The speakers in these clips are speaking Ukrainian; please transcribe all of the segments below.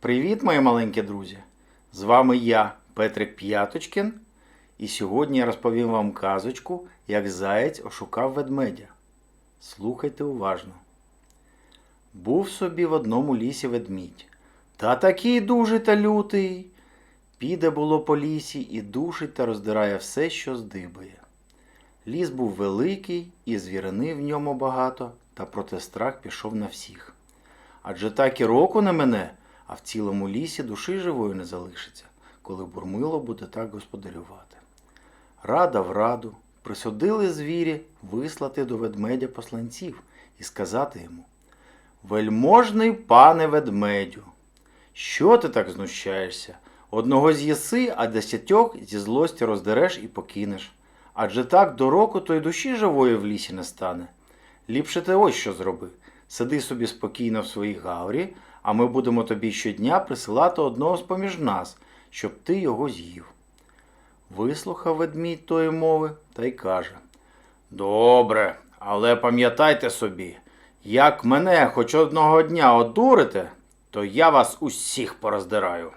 Привіт, мої маленькі друзі! З вами я, Петрик П'яточкін, і сьогодні я розповім вам казочку, як заєць ошукав ведмедя. Слухайте уважно. Був собі в одному лісі ведмідь. Та такий дужий та лютий. Піде було по лісі і душить та роздирає все, що здибає. Ліс був великий, і звірини в ньому багато, та проте страх пішов на всіх. Адже так і року не мене, а в цілому лісі душі живої не залишиться, коли бурмило буде так господарювати. Рада в раду присудили звірі вислати до ведмедя посланців і сказати йому Вельможний пане ведмедю, що ти так знущаєшся? Одного з'їси, а десятьох зі злості роздереш і покинеш. Адже так до року то й душі живої в лісі не стане. Ліпше ти ось що зроби. Сиди собі спокійно в своїй гаврі, а ми будемо тобі щодня присилати одного з поміж нас, щоб ти його з'їв. Вислухав ведмідь тої мови та й каже Добре, але пам'ятайте собі, як мене хоч одного дня одурите, то я вас усіх пороздираю.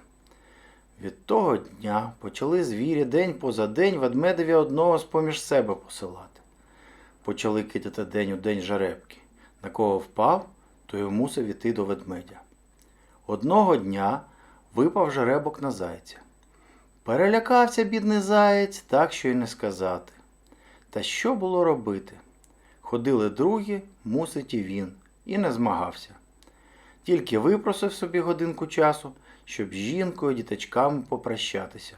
Від того дня почали звірі день поза день ведмедеві одного з поміж себе посилати. Почали кидати день у день жеребки. На кого впав, то й мусив іти до ведмедя. Одного дня випав жеребок на зайця. Перелякався бідний заєць, так що й не сказати. Та що було робити? Ходили другі, мусить і він, і не змагався. Тільки випросив собі годинку часу, щоб з жінкою діточками попрощатися.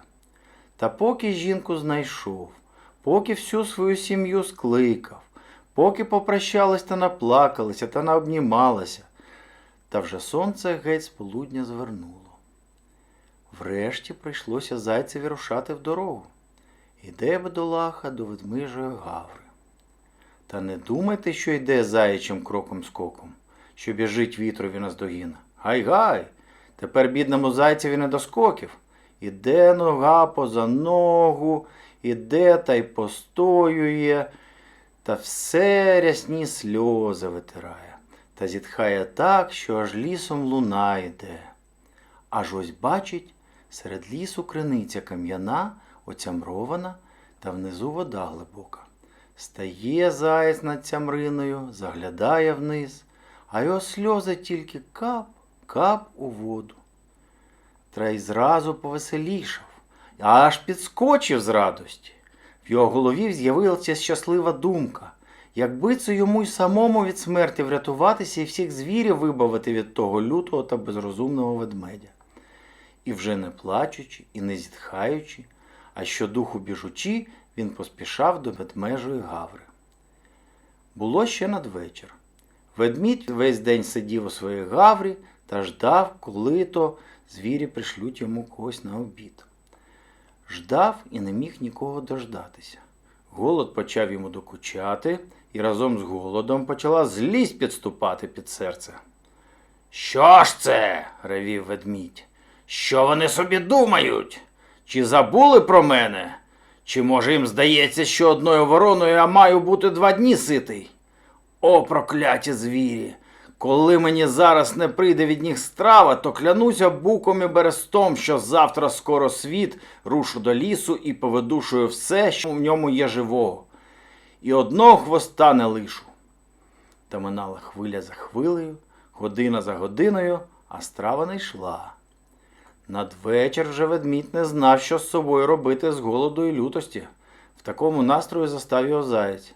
Та поки жінку знайшов, поки всю свою сім'ю скликав, поки попрощались та наплакалися та наобнімалися, та вже сонце геть з полудня звернуло. Врешті прийшлося зайцеві рушати в дорогу. Іде бедолаха до ведмижої гаври. Та не думайте, що йде заячим кроком скоком, що біжить вітрові наздогін. Гай-гай! Тепер бідному зайцеві не до скоків. Іде нога поза ногу, іде та й постоює, та все рясні сльози витирає, та зітхає так, що аж лісом луна йде. Аж ось бачить, серед лісу криниця кам'яна, оцямрована, та внизу вода глибока. Стає заєць над цямриною, заглядає вниз, а його сльози тільки кап, кап у воду. Трей зразу повеселішав, аж підскочив з радості. В його голові з'явилася щаслива думка, якби це йому й самому від смерті врятуватися і всіх звірів вибавити від того лютого та безрозумного ведмедя. І вже не плачучи і не зітхаючи, а щодуху біжучи, він поспішав до ведмежої гаври. Було ще надвечір. Ведмідь весь день сидів у своїй гаврі та ждав, коли то звірі пришлють йому когось на обід. Ждав і не міг нікого дождатися. Голод почав йому докучати, і разом з голодом почала злість підступати під серце. Що ж це? ревів ведмідь. Що вони собі думають? Чи забули про мене? Чи може їм здається, що одною вороною я маю бути два дні ситий? О, прокляті звірі! Коли мені зараз не прийде від них страва, то клянуся буком і берестом, що завтра скоро світ рушу до лісу і повидушую все, що в ньому є живого. І одного хвоста не лишу. Та минала хвиля за хвилею, година за годиною, а страва не йшла. Надвечір вже ведмідь не знав, що з собою робити з голоду і лютості. В такому настрої застав його заєць.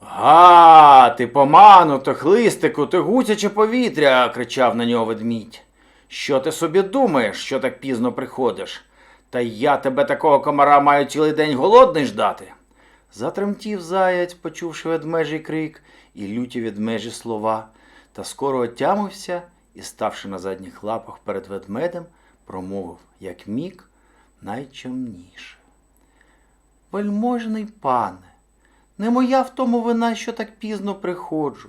Га, ти помануто, хлистику, ти гусяче повітря, кричав на нього ведмідь. Що ти собі думаєш, що так пізно приходиш? Та я тебе такого комара маю цілий день голодний ждати. Затремтів заяць, почувши ведмежий крик і люті ведмежі слова, та скоро отямився і, ставши на задніх лапах перед ведмедем, промовив, як міг, найчемніше. Вельможний пане, не моя в тому вина, що так пізно приходжу,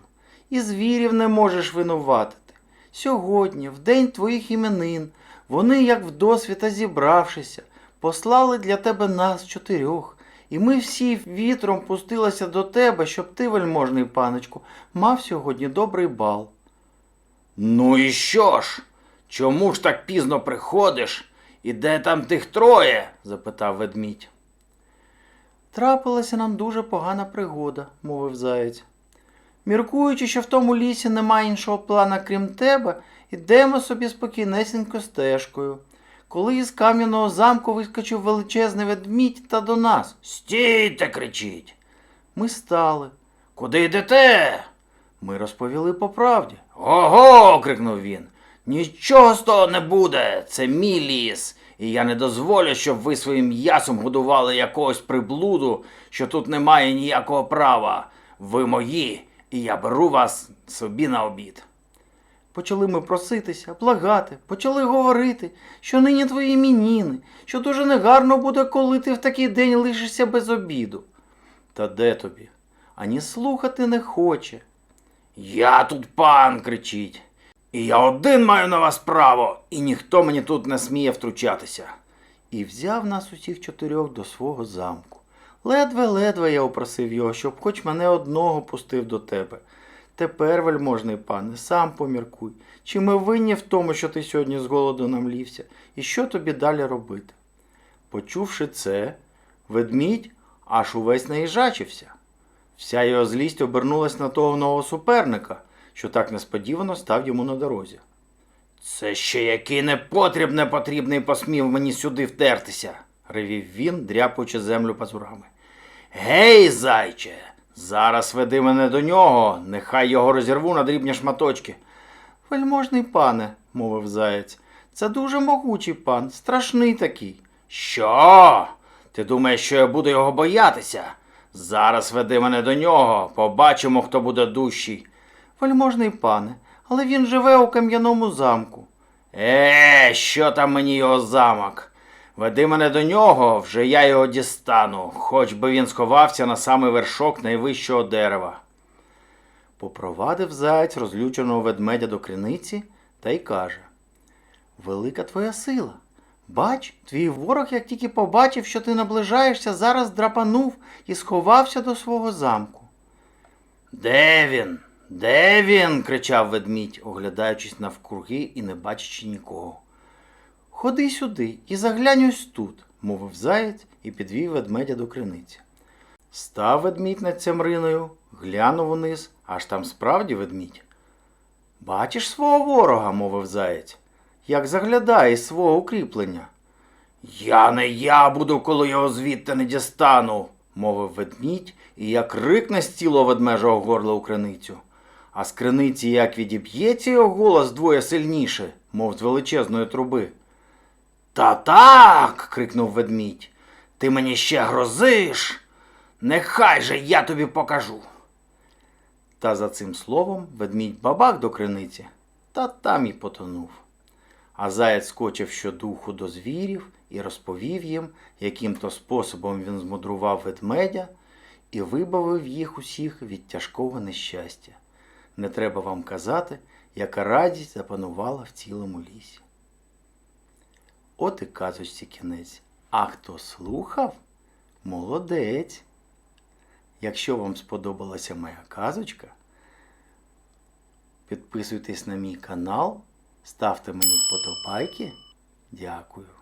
і звірів не можеш винуватити. Сьогодні, в день твоїх іменин, вони, як вдосвіта зібравшися, послали для тебе нас чотирьох, і ми всі вітром пустилися до тебе, щоб ти, вельможний паночку, мав сьогодні добрий бал. Ну і що ж? Чому ж так пізно приходиш? І де там тих троє? запитав ведмідь. Трапилася нам дуже погана пригода, мовив заєць. Міркуючи, що в тому лісі немає іншого плана, крім тебе, ідемо собі спокійнесенько стежкою. Коли із кам'яного замку вискочив величезний ведмідь та до нас. Стійте, кричить. Ми стали. Куди йдете? Ми розповіли по правді. Ого. крикнув він. Нічого з того не буде. Це мій ліс. І я не дозволю, щоб ви своїм м'ясом годували якогось приблуду, що тут немає ніякого права. Ви мої, і я беру вас собі на обід. Почали ми проситися, благати, почали говорити, що нині твої іменіни, що дуже негарно буде, коли ти в такий день лишишся без обіду. Та де тобі? Ані слухати не хоче. Я тут пан, кричить. І я один маю на вас право, і ніхто мені тут не сміє втручатися. І взяв нас усіх чотирьох до свого замку. Ледве-ледве я упросив його, щоб хоч мене одного пустив до тебе. Тепер, вельможний пане, сам поміркуй, чи ми винні в тому, що ти сьогодні з голоду намлівся, і що тобі далі робити? Почувши це, ведмідь аж увесь наїжачився. Вся його злість обернулась на того нового суперника, що так несподівано став йому на дорозі. Це ще який непотріб непотрібний посмів мені сюди втертися, ревів він, дряпаючи землю пазурами. Гей, зайче, зараз веди мене до нього, нехай його розірву на дрібні шматочки. Вельможний пане, мовив заєць, це дуже могучий пан, страшний такий. Що? Ти думаєш, що я буду його боятися? Зараз веди мене до нього, побачимо, хто буде дужчий. Вельможний пане, але він живе у кам'яному замку. Е, що там мені його замок? Веди мене до нього, вже я його дістану, хоч би він сховався на самий вершок найвищого дерева. Попровадив заєць розлюченого ведмедя до криниці та й каже Велика твоя сила. Бач, твій ворог, як тільки побачив, що ти наближаєшся, зараз драпанув і сховався до свого замку. Де він? Де він? кричав ведмідь, оглядаючись навкруги і не бачачи нікого. Ходи сюди і заглянь ось тут, мовив заєць і підвів ведмедя до криниці. Став ведмідь над цямриною, глянув униз, аж там справді ведмідь. Бачиш свого ворога, мовив заєць, як заглядає із свого укріплення. Я не я буду, коли його звідти не дістану, мовив ведмідь, і як рикне з цілого ведмежого горла у криницю. А з криниці як відіб'ється його голос двоє сильніше, мов з величезної труби. Та так. крикнув ведмідь. Ти мені ще грозиш. Нехай же я тобі покажу. Та за цим словом ведмідь бабак до криниці, та там і потонув. А заяць скочив щодуху до звірів і розповів їм, яким то способом він змудрував ведмедя і вибавив їх усіх від тяжкого нещастя. Не треба вам казати, яка радість запанувала в цілому лісі. От і казочці кінець. А хто слухав, молодець. Якщо вам сподобалася моя казочка, підписуйтесь на мій канал, ставте мені вподобайки. Дякую.